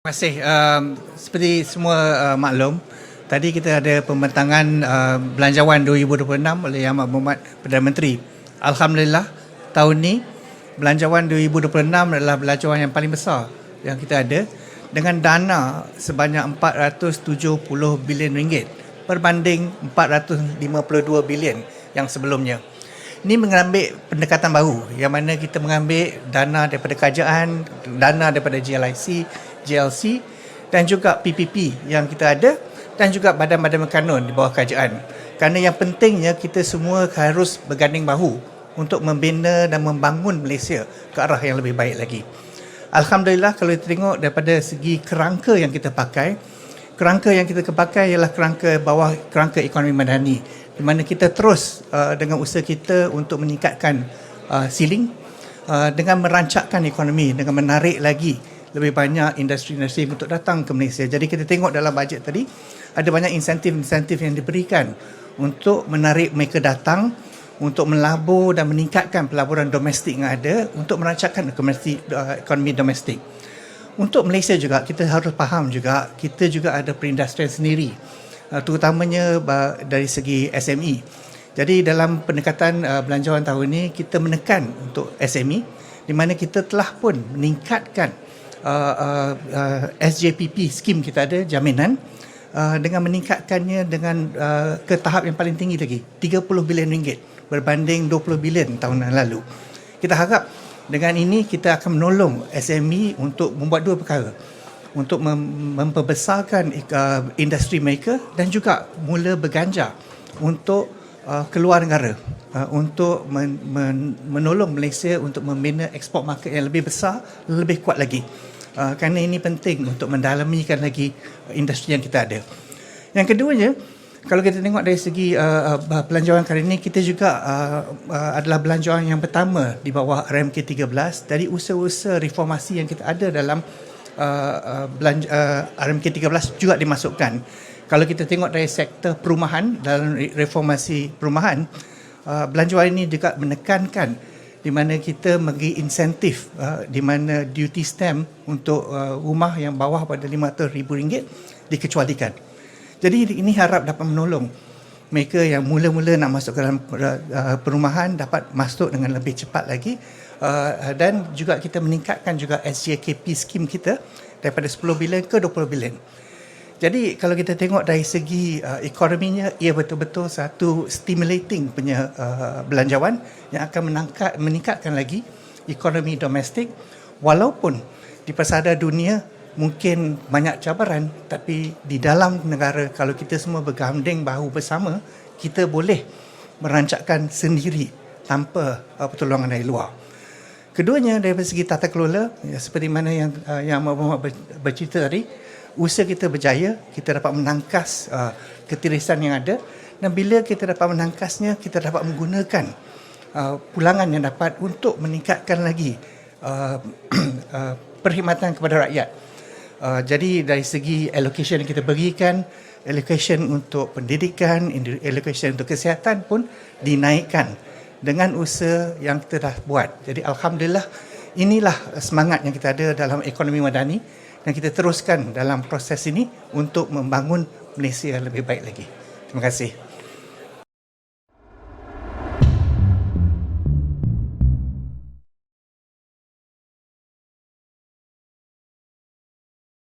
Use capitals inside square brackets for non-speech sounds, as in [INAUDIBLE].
Terima kasih. Um, seperti semua uh, maklum, tadi kita ada pembentangan uh, Belanjawan 2026 oleh Yang Berhormat Perdana Menteri. Alhamdulillah, tahun ni Belanjawan 2026 adalah belanjawan yang paling besar yang kita ada dengan dana sebanyak 470 bilion ringgit berbanding 452 bilion yang sebelumnya. Ini mengambil pendekatan baru yang mana kita mengambil dana daripada kerajaan, dana daripada GLIC, GLC dan juga PPP yang kita ada dan juga badan-badan kanun di bawah kerajaan. Kerana yang pentingnya kita semua harus berganding bahu untuk membina dan membangun Malaysia ke arah yang lebih baik lagi. Alhamdulillah kalau kita tengok daripada segi kerangka yang kita pakai, kerangka yang kita pakai ialah kerangka bawah kerangka ekonomi madani di mana kita terus uh, dengan usaha kita untuk meningkatkan uh, ceiling uh, dengan merancakkan ekonomi dengan menarik lagi lebih banyak industri-industri untuk datang ke Malaysia. Jadi kita tengok dalam bajet tadi ada banyak insentif-insentif yang diberikan untuk menarik mereka datang untuk melabur dan meningkatkan pelaburan domestik yang ada untuk merancakkan ekonomi, uh, ekonomi domestik. Untuk Malaysia juga kita harus faham juga kita juga ada perindustrian sendiri uh, terutamanya dari segi SME. Jadi dalam pendekatan belanjawan tahun ini kita menekan untuk SME di mana kita telah pun meningkatkan uh, uh, uh, SJPP skim kita ada jaminan uh, dengan meningkatkannya dengan uh, ke tahap yang paling tinggi lagi 30 bilion ringgit berbanding 20 bilion tahun lalu. Kita harap dengan ini kita akan menolong SME untuk membuat dua perkara untuk mem- memperbesarkan uh, industri mereka dan juga mula berganjar untuk uh, keluar negara uh, untuk men- men- menolong Malaysia untuk membina ekspor market yang lebih besar lebih kuat lagi. Uh, kerana ini penting untuk mendalamikan lagi industri yang kita ada. Yang keduanya kalau kita tengok dari segi uh, uh, belanjawan kali ini kita juga uh, uh, adalah belanjawan yang pertama di bawah RMK 13 dari usaha-usaha reformasi yang kita ada dalam uh, uh, belanja, uh, RMK 13 juga dimasukkan. Kalau kita tengok dari sektor perumahan dalam reformasi perumahan, uh, belanjawan ini juga menekankan di mana kita bagi insentif uh, di mana duty stamp untuk uh, rumah yang bawah pada RM500,000 dikecualikan. Jadi ini harap dapat menolong mereka yang mula-mula nak masuk ke dalam uh, perumahan dapat masuk dengan lebih cepat lagi uh, dan juga kita meningkatkan juga SJKP skim kita daripada 10 bilion ke 20 bilion. Jadi kalau kita tengok dari segi uh, ekonominya ia betul-betul satu stimulating punya belanjawan yang akan meningkatkan lagi ekonomi domestik walaupun di pasar dunia mungkin banyak cabaran tapi di dalam negara kalau kita semua berganding bahu bersama kita boleh merancakkan sendiri tanpa uh, pertolongan dari luar. Keduanya dari segi tata kelola ya, seperti mana yang uh, yang Muhammad bercerita tadi, usaha kita berjaya, kita dapat menangkas uh, ketirisan yang ada dan bila kita dapat menangkasnya, kita dapat menggunakan uh, pulangan yang dapat untuk meningkatkan lagi uh, [CLEARS THROAT] uh, perkhidmatan kepada rakyat. Uh, jadi dari segi allocation yang kita berikan, allocation untuk pendidikan, allocation untuk kesihatan pun dinaikkan dengan usaha yang kita dah buat. Jadi Alhamdulillah inilah semangat yang kita ada dalam ekonomi madani dan kita teruskan dalam proses ini untuk membangun Malaysia yang lebih baik lagi. Terima kasih.